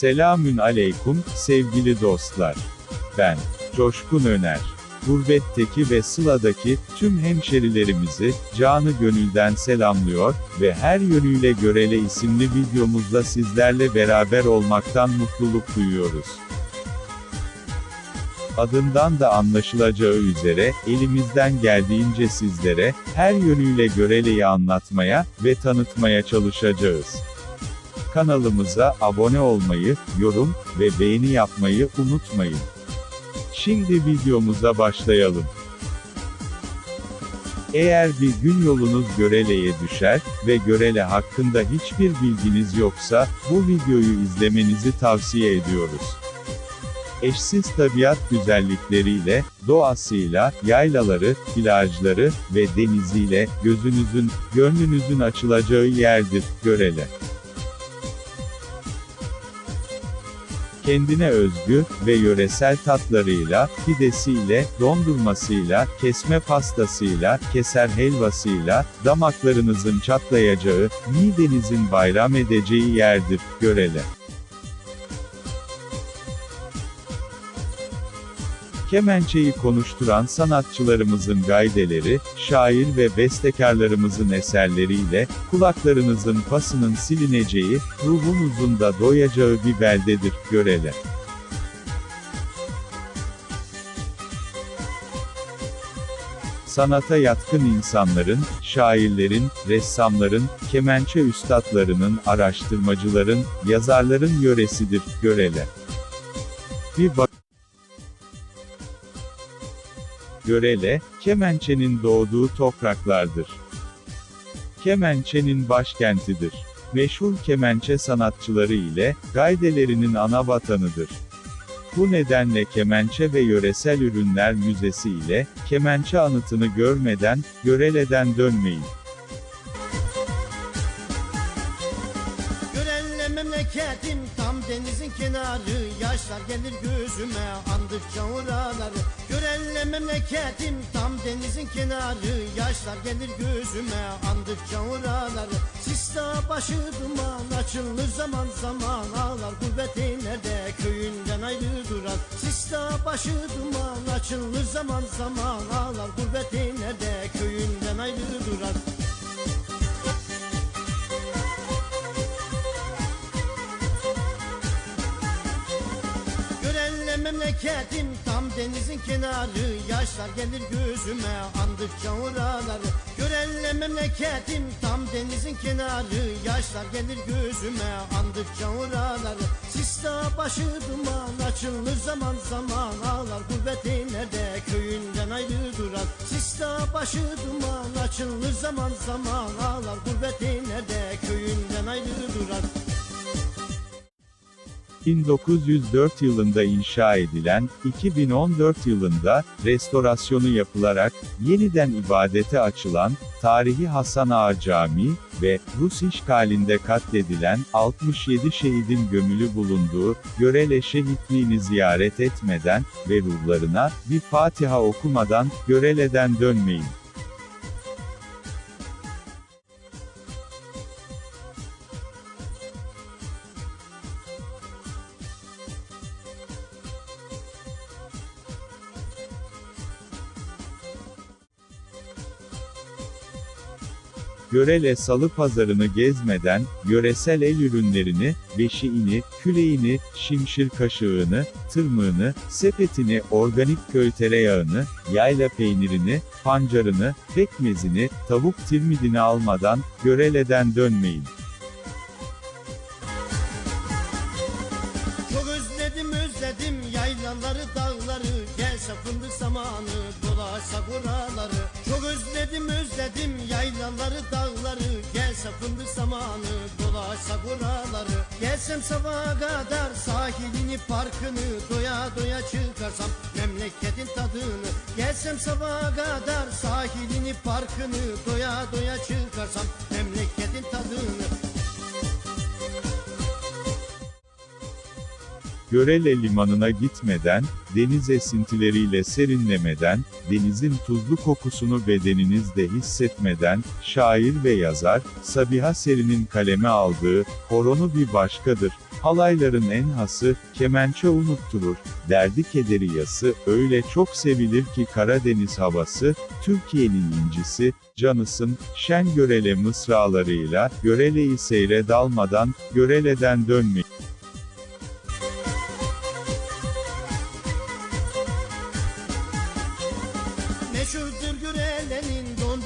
Selamün aleyküm, sevgili dostlar. Ben, Coşkun Öner. Gurbetteki ve Sıla'daki, tüm hemşerilerimizi, canı gönülden selamlıyor ve her yönüyle Görele isimli videomuzda sizlerle beraber olmaktan mutluluk duyuyoruz. Adından da anlaşılacağı üzere, elimizden geldiğince sizlere, her yönüyle Görele'yi anlatmaya ve tanıtmaya çalışacağız. Kanalımıza abone olmayı, yorum ve beğeni yapmayı unutmayın. Şimdi videomuza başlayalım. Eğer bir gün yolunuz Görele'ye düşer ve Görele hakkında hiçbir bilginiz yoksa, bu videoyu izlemenizi tavsiye ediyoruz. Eşsiz tabiat güzellikleriyle, doğasıyla, yaylaları, plajları ve deniziyle, gözünüzün, gönlünüzün açılacağı yerdir, Görele. Kendine özgü ve yöresel tatlarıyla, pidesiyle, dondurmasıyla, kesme pastasıyla, keser helvasıyla, damaklarınızın çatlayacağı, midenizin bayram edeceği yerdir, Görele. Kemençeyi konuşturan sanatçılarımızın gaydeleri, şair ve bestekarlarımızın eserleriyle, kulaklarınızın pasının silineceği, ruhunuzun da doyacağı bir beldedir, Görele. Sanata yatkın insanların, şairlerin, ressamların, kemençe üstadlarının, araştırmacıların, yazarların yöresidir, Görele. Bir bak Görele, Kemençe'nin doğduğu topraklardır. Kemençe'nin başkentidir. Meşhur kemençe sanatçıları ile, gaydelerinin ana vatanıdır. Bu nedenle Kemençe ve Yöresel Ürünler Müzesi ile, Kemençe anıtını görmeden, Görele'den dönmeyin. Memleketim tam denizin kenarı Yaşlar gelir gözüme andıkça oraları Görelle memleketim. Tam denizin kenarı Yaşlar gelir gözüme andıkça oraları Sista başı duman açılır zaman zaman Ağlar gurbet nerede köyünden ayrı durar. Sista başı duman açılır zaman zaman Ağlar gurbet nerede köyünden ayrı durar memleketim tam denizin kenarı. Yaşlar gelir gözüme andıkça oraları. Görelle memleketim tam denizin kenarı. Yaşlar gelir gözüme andıkça oraları. Sista başı duman açılır zaman zaman. Ağlar gurbet nerede köyünden ayrı durar. Sista başı duman açılır zaman zaman. Ağlar gurbet nerede köyünden ayrı durar 1904 yılında inşa edilen, 2014 yılında, restorasyonu yapılarak, yeniden ibadete açılan, tarihi Hasan Ağa Camii ve, Rus işgalinde katledilen, 67 şehidin gömülü bulunduğu, Görele şehitliğini ziyaret etmeden ve ruhlarına, bir Fatiha okumadan, Görele'den dönmeyin. Görele salı pazarını gezmeden, yöresel el ürünlerini, beşiğini, küleğini, şimşir kaşığını, tırmığını, sepetini, organik köy tereyağını, yayla peynirini, pancarını, pekmezini, tavuk tirmidini almadan, Görele'den dönmeyin. Sabaha kadar sahilini parkını Doya doya çıkarsam memleketin tadını Gelsem sabaha kadar sahilini parkını Doya doya çıkarsam memleketin tadını. Görele limanına gitmeden, deniz esintileriyle serinlemeden, denizin tuzlu kokusunu bedeninizde hissetmeden, şair ve yazar, Sabiha Seri'nin kaleme aldığı, Horonu bir başkadır, Halayların en hası, kemençe unutturur, derdi kederi yası, öyle çok sevilir ki Karadeniz havası, Türkiye'nin incisi, canısın, şen görele mısralarıyla, göreleyi seyre dalmadan, göreleden dönmeyin.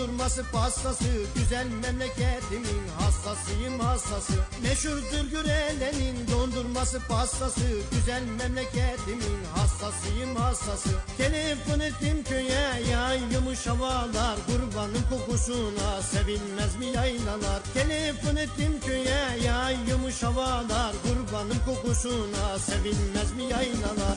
Dondurması pastası Güzel memleketimin hassasıyım hassası. Meşhurdur Gürele'nin dondurması pastası Güzel memleketimin hassasıyım hassası. Telefon ettim köye yay yumuş havalar Kurbanın kokusuna sevilmez mi yaylalar? Telefon ettim köye yay yumuş havalar Kurbanın kokusuna sevilmez mi yaylalar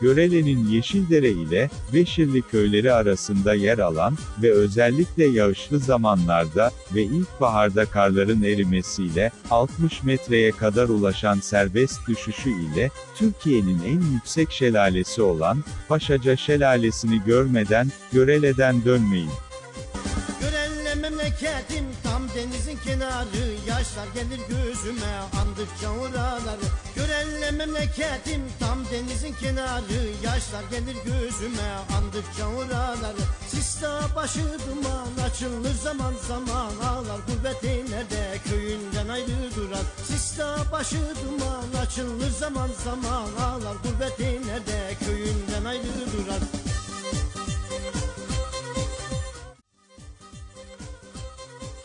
Görele'nin Yeşildere ile Beşirli köyleri arasında yer alan ve özellikle yağışlı zamanlarda ve ilkbaharda karların erimesiyle 60 metreye kadar ulaşan serbest düşüşü ile Türkiye'nin en yüksek şelalesi olan Paşaca Şelalesi'ni görmeden Görele'den dönmeyin. Denizin kenarı Yaşlar gelir gözüme andıkça oraları Görelle memleketim. Tam denizin kenarı Yaşlar gelir gözüme andıkça oraları Sista başı duman açılır zaman zaman Ağlar gurbet nerede köyünden ayrı durar Sista başı duman açılır zaman zaman Ağlar gurbet nerede köyünden ayrı durar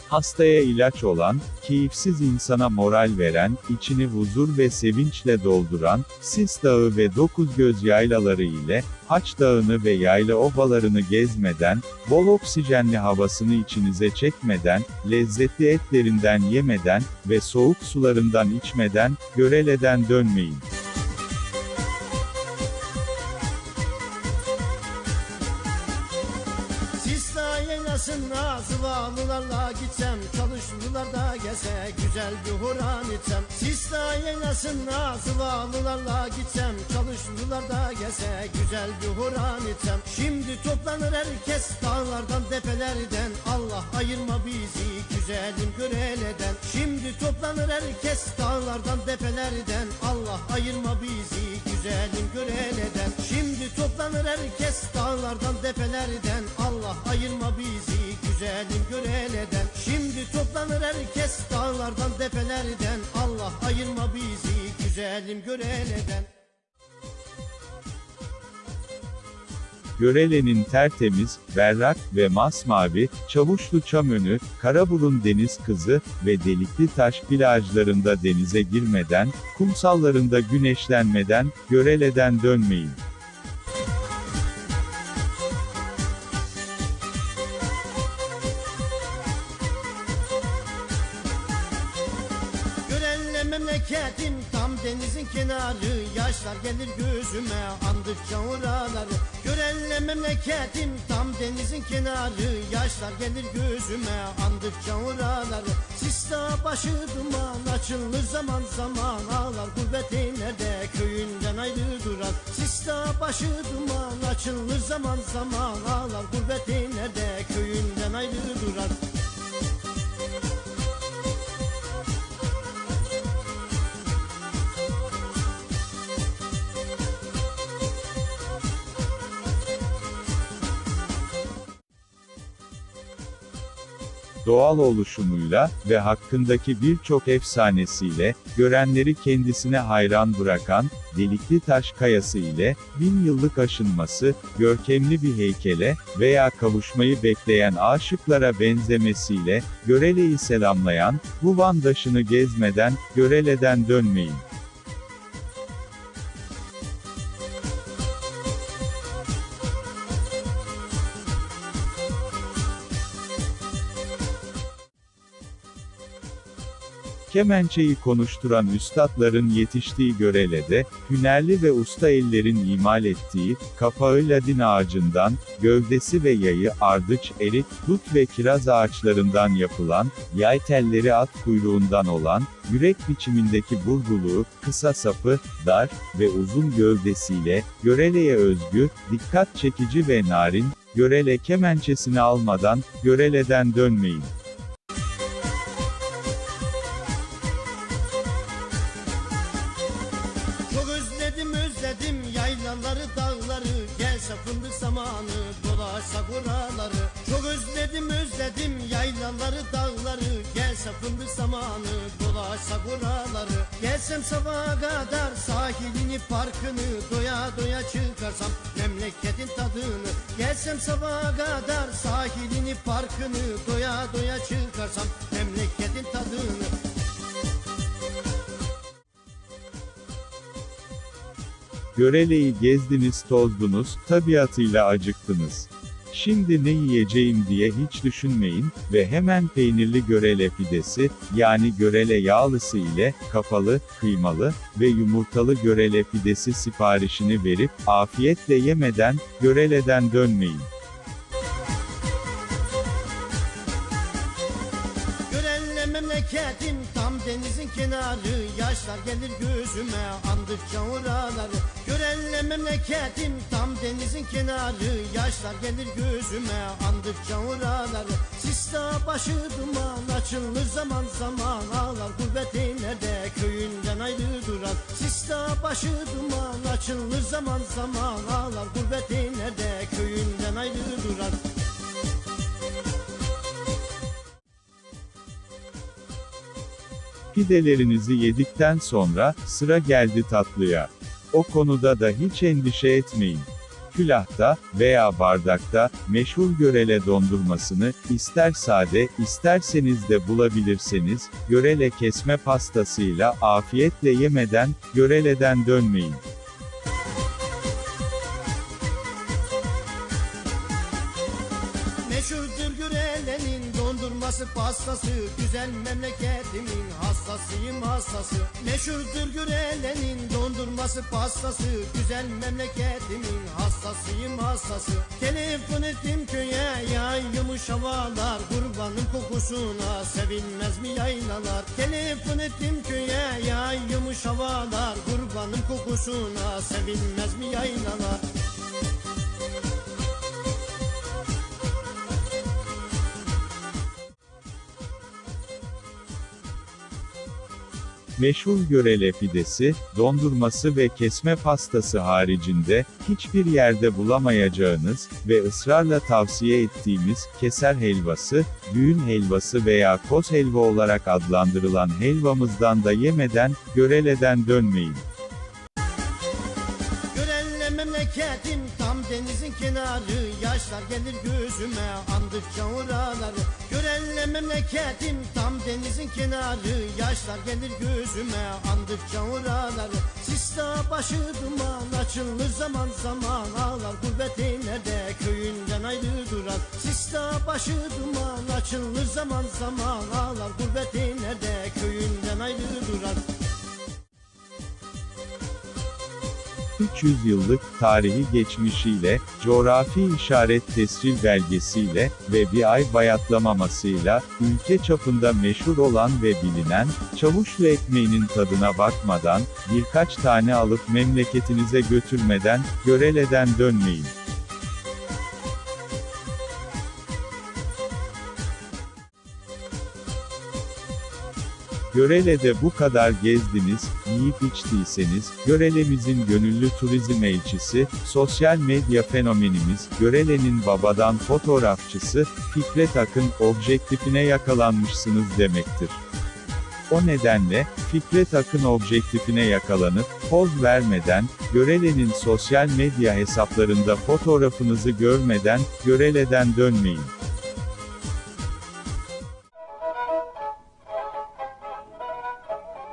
Hastaya ilaç olan, keyifsiz insana moral veren, içini huzur ve sevinçle dolduran, Sis Dağı ve Dokuz Göz yaylaları ile, Haç Dağı'nı ve yayla obalarını gezmeden, bol oksijenli havasını içinize çekmeden, lezzetli etlerinden yemeden ve soğuk sularından içmeden, Görele'den dönmeyin. Gelse güzel bir horan etsem Sista yaylasına zıvalılarla gitsem Çalışlılarda gelse güzel bir horan etsem. Şimdi toplanır herkes dağlardan tepelerden. Allah ayırma bizi güzelim göreleden Şimdi toplanır herkes dağlardan tepelerden. Allah ayırma bizi güzelim göreleden Şimdi toplanır herkes dağlardan tepelerden. Allah ayırma bizi güzelim göreleden Şimdi toplanır herkes dağlardan tepelerden. Allah ayırma bizi güzelim göreleden Görele'nin tertemiz, berrak ve masmavi, Çavuşlu Çamönü, Karaburun Deniz Kızı ve Delikli Taş plajlarında denize girmeden, kumsallarında güneşlenmeden, Görele'den dönmeyin. Memleketim tam denizin kenarı. Yaşlar gelir gözüme andıkça oraları. Görelle memleketim tam denizin kenarı. Yaşlar gelir gözüme andıkça oraları. Sista başı duman açılır zaman zaman. Ağlar gurbet nerede köyünden ayrı durar. Sista başı duman açılır zaman zaman. Ağlar gurbet nerede köyünden ayrı durar Doğal oluşumuyla ve hakkındaki birçok efsanesiyle, görenleri kendisine hayran bırakan, Delikli Taş Kayası ile, bin yıllık aşınması, görkemli bir heykele veya kavuşmayı bekleyen aşıklara benzemesiyle, Görele'yi selamlayan, bu vandaşını gezmeden, Görele'den dönmeyin. Kemençeyi konuşturan üstadların yetiştiği Görele'de, hünerli ve usta ellerin imal ettiği, kapağı ladin ağacından, gövdesi ve yayı ardıç, erik, dut ve kiraz ağaçlarından yapılan, yay telleri at kuyruğundan olan, yürek biçimindeki burguluğu, kısa sapı, dar ve uzun gövdesiyle, Görele'ye özgü, dikkat çekici ve narin, Görele kemençesini almadan, Görele'den dönmeyin. Görele'yi gezdiniz tozdunuz, tabiatıyla acıktınız. Şimdi ne yiyeceğim diye hiç düşünmeyin ve hemen peynirli görele pidesi, yani görele yağlısı ile, kapalı, kıymalı ve yumurtalı görele pidesi siparişini verip, afiyetle yemeden, göreleden dönmeyin. Kenarı Yaşlar gelir gözüme andıkça oraları Görelle memleketim tam denizin kenarı. Yaşlar gelir gözüme andıkça oraları Sista başı duman açılır zaman zaman Ağlar gurbet nerede köyünden ayrı durar Sista başı duman açılır zaman zaman Ağlar gurbet nerede köyünden ayrı durar Pidelerinizi yedikten sonra, sıra geldi tatlıya. O konuda da hiç endişe etmeyin. Külahta veya bardakta meşhur görele dondurmasını ister sade, isterseniz de bulabilirseniz görele kesme pastasıyla afiyetle yemeden göreleden dönmeyin. Dondurması pastası Güzel memleketimin hassasıyım hastası Meşhurdur Gürele'nin dondurması pastası Güzel memleketimin hassasıyım hastası Telefon ettim köye yayılmış havalar Kurbanın kokusuna sevilmez mi yaylalar? Telefon ettim köye yayılmış havalar Kurbanın kokusuna sevilmez mi yaylalar Meşhur görele pidesi, dondurması ve kesme pastası haricinde, hiçbir yerde bulamayacağınız ve ısrarla tavsiye ettiğimiz, keser helvası, düğün helvası veya koz helva olarak adlandırılan helvamızdan da yemeden, göreleden dönmeyin. Görelle memleketim denizin kenarı Yaşlar gelir gözüme andıkça oraları Görelle memleketim. Tam denizin kenarı Yaşlar gelir gözüme andıkça oraları Sista başı duman açılır zaman zaman Ağlar gurbet nerede köyünden ayrı durar Sista başı duman açılır zaman zaman Ağlar gurbet nerede köyünden ayrı durar 300 yıllık tarihi geçmişiyle, coğrafi işaret tescil belgesiyle ve bir ay bayatlamamasıyla, ülke çapında meşhur olan ve bilinen, çavuşlu ekmeğinin tadına bakmadan, birkaç tane alıp memleketinize götürmeden, göreleden dönmeyin. Görele'de bu kadar gezdiniz, yiyip içtiyseniz, Görele'mizin gönüllü turizm elçisi, sosyal medya fenomenimiz, Görele'nin babadan fotoğrafçısı, Fikret Akın, objektifine yakalanmışsınız demektir. O nedenle, Fikret Akın objektifine yakalanıp, poz vermeden, Görele'nin sosyal medya hesaplarında fotoğrafınızı görmeden, Görele'den dönmeyin.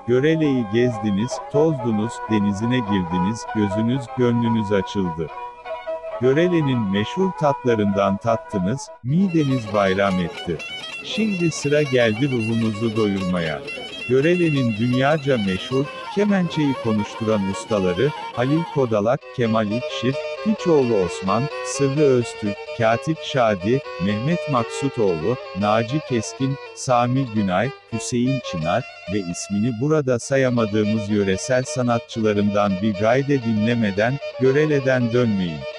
Görele'yi gezdiniz, tozdunuz, denizine girdiniz, gözünüz, gönlünüz açıldı. Görele'nin meşhur tatlarından tattınız, mideniz bayram etti. Şimdi sıra geldi ruhunuzu doyurmaya. Görele'nin dünyaca meşhur, kemençeyi konuşturan ustaları, Halil Kodalak, Kemal İkşir, Hiçoğlu Osman, Sırrı Öztürk, Katip Şadi, Mehmet Maksutoğlu, Naci Keskin, Sami Günay, Hüseyin Çınar ve ismini burada sayamadığımız yöresel sanatçılarından bir gayde dinlemeden, Görele'den dönmeyin.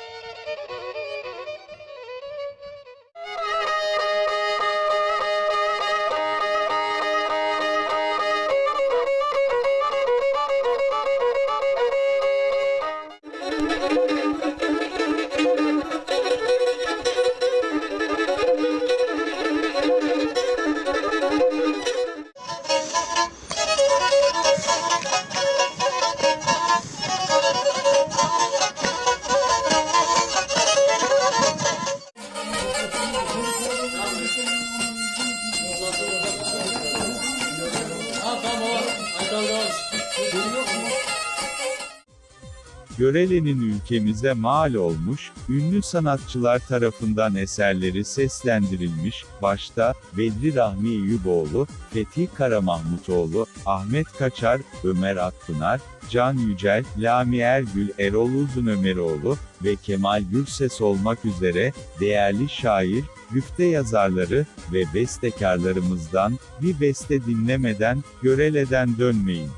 Görele'nin ülkemize mal olmuş, ünlü sanatçılar tarafından eserleri seslendirilmiş, başta, Bedri Rahmi Eyüboğlu, Fethi Karamahmutoğlu, Ahmet Kaçar, Ömer Akpınar, Can Yücel, Lami Ergül Erol Uzunömeroğlu ve Kemal Gürses olmak üzere, değerli şair, güfte yazarları ve bestekarlarımızdan, bir beste dinlemeden, Görele'den dönmeyin.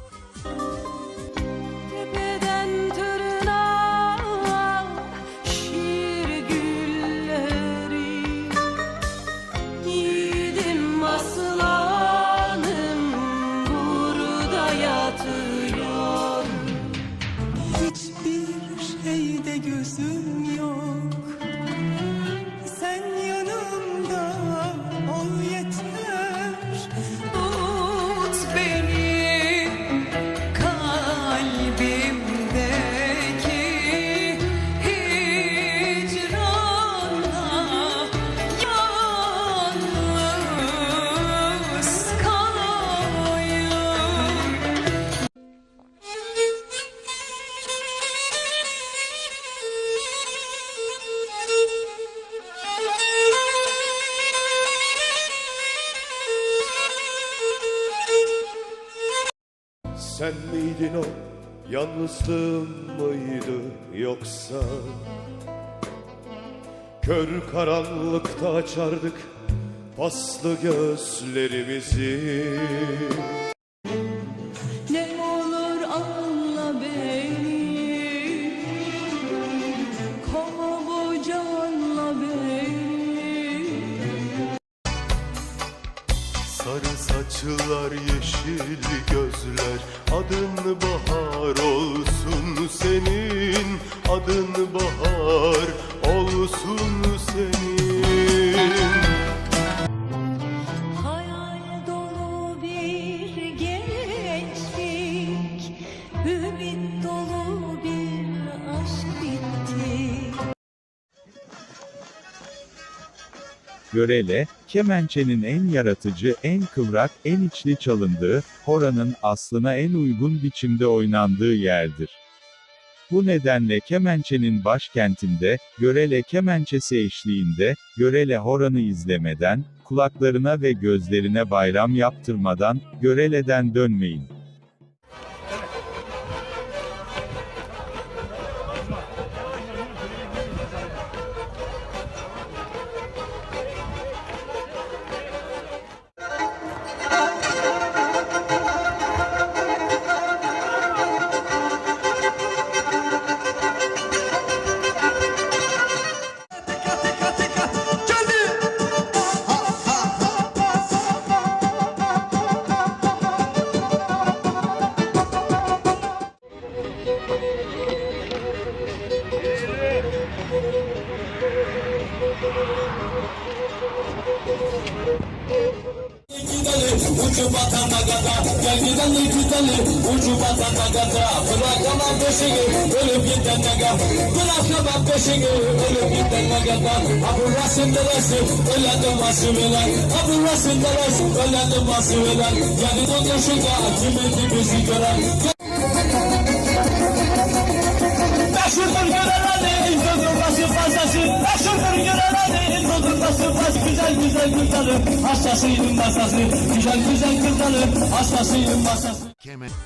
Yalnızlığım mıydı yoksa? Kör karanlıkta açardık paslı gözlerimizi. Ne olur anla beni. Kova bu canla beni. Sarı saçlar yeşil gözler Adın bahar olsun senin. Adın bahar olsun senin Görele, kemençenin en yaratıcı, en kıvrak, en içli çalındığı, horanın aslına en uygun biçimde oynandığı yerdir. Bu nedenle kemençenin başkentinde, Görele kemençesi eşliğinde, Görele horanı izlemeden, kulaklarına ve gözlerine bayram yaptırmadan, Görele'den dönmeyin. Meşhurdur görelerin dondurması fazlası Meşhurdur görelerin dondurması fazlası Güzel güzel kızların hastasıyım masası Güzel güzel kızların hastasıyım masası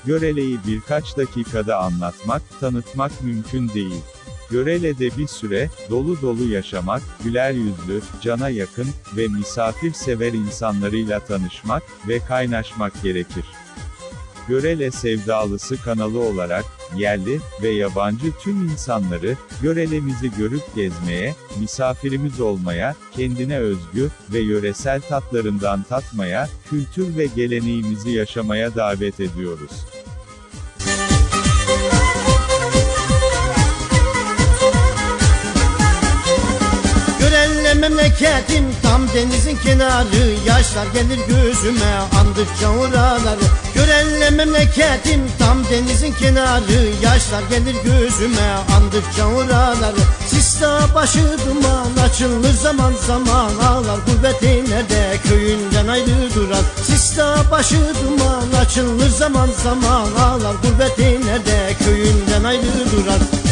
Görele'yi birkaç dakikada anlatmak, tanıtmak mümkün değil. Görele'de bir süre, dolu dolu yaşamak, güler yüzlü, cana yakın ve misafirsever insanlarıyla tanışmak ve kaynaşmak gerekir. Görele Sevdalısı kanalı olarak, yerli ve yabancı tüm insanları, Görele'mizi görüp gezmeye, misafirimiz olmaya, kendine özgü ve yöresel tatlarından tatmaya, kültür ve geleneğimizi yaşamaya davet ediyoruz. Görelle memleket memleketim tam denizin kenarı Yaşlar gelir gözüme andıkça oraları Görelle memleketim tam denizin kenarı. Yaşlar gelir gözüme andıkça oraları Sista başı duman açılır zaman zaman Ağlar. Gurbeti nerede köyünden ayrı duran Sista başı duman açılır zaman zaman Ağlar. Gurbeti nerede köyünden ayrı duran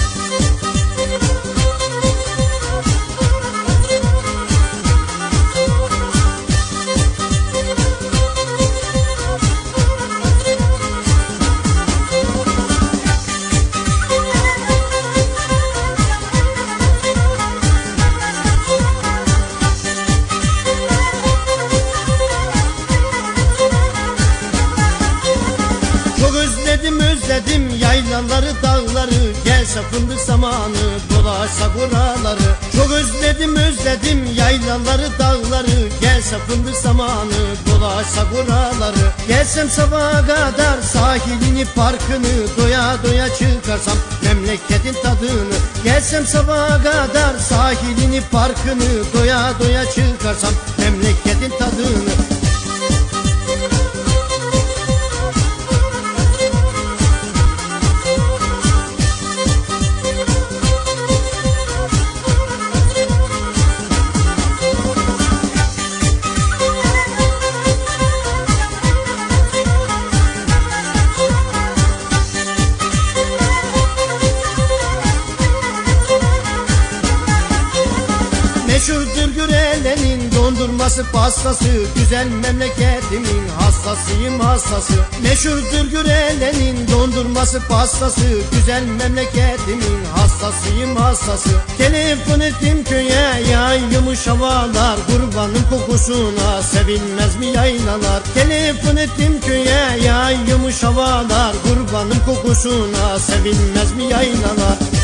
özledim yaylaları dağları Gelse fındık zamanı dolaşsak oraları. Çok özledim özledim yaylaları dağları Gelse fındık zamanı dolaşsak oraları. Gelsem sabaha kadar sahilini parkını Doya doya çıkarsam memleketin tadını. Gelsem sabaha kadar sahilini parkını Doya doya çıkarsam memleketin tadını dondurması pastası Güzel memleketimin hastasıyım hastası. Meşhurdur Gürele'nin dondurması pastası Güzel memleketimin hastasıyım hastası. Telefon ettim köye yay yumuş havalar Kurbanın kokusuna sevilmez mi yaylalar? Telefon ettim köye yay yumuş havalar Kurbanın kokusuna sevilmez mi yaylalar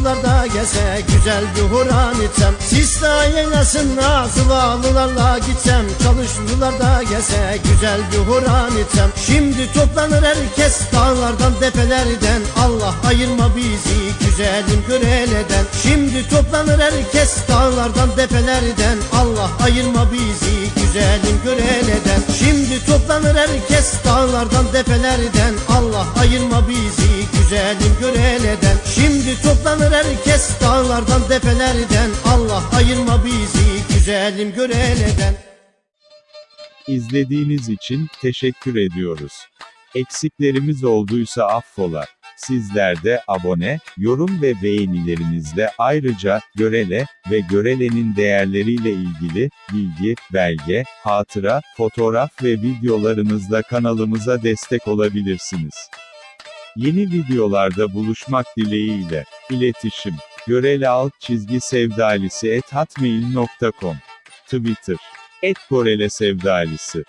Çalışlılarda gelse güzel bir horan etsem Sista yaylasına zıvalılarla gitsem Çalışlılarda gelse güzel bir horan etsem Şimdi toplanır herkes dağlardan tepelerden. Allah ayırma bizi güzelim göreleden Şimdi toplanır herkes dağlardan tepelerden. Allah ayırma bizi güzelim göreleden Şimdi toplanır herkes dağlardan tepelerden. Allah ayırma bizi güzelim göreleden Şimdi toplanır herkes dağlardan tepelerden. Allah ayırma bizi güzelim göreleden İzlediğiniz için teşekkür ediyoruz. Eksiklerimiz olduysa affola. Sizler de abone, yorum ve beğenilerinizle ayrıca Görele ve Görele'nin değerleriyle ilgili bilgi, belge, hatıra, fotoğraf ve videolarınızla kanalımıza destek olabilirsiniz. Yeni videolarda buluşmak dileğiyle. İletişim Görele alt çizgi sevdalisi et hotmail.com Twitter et Gorele sevdalisi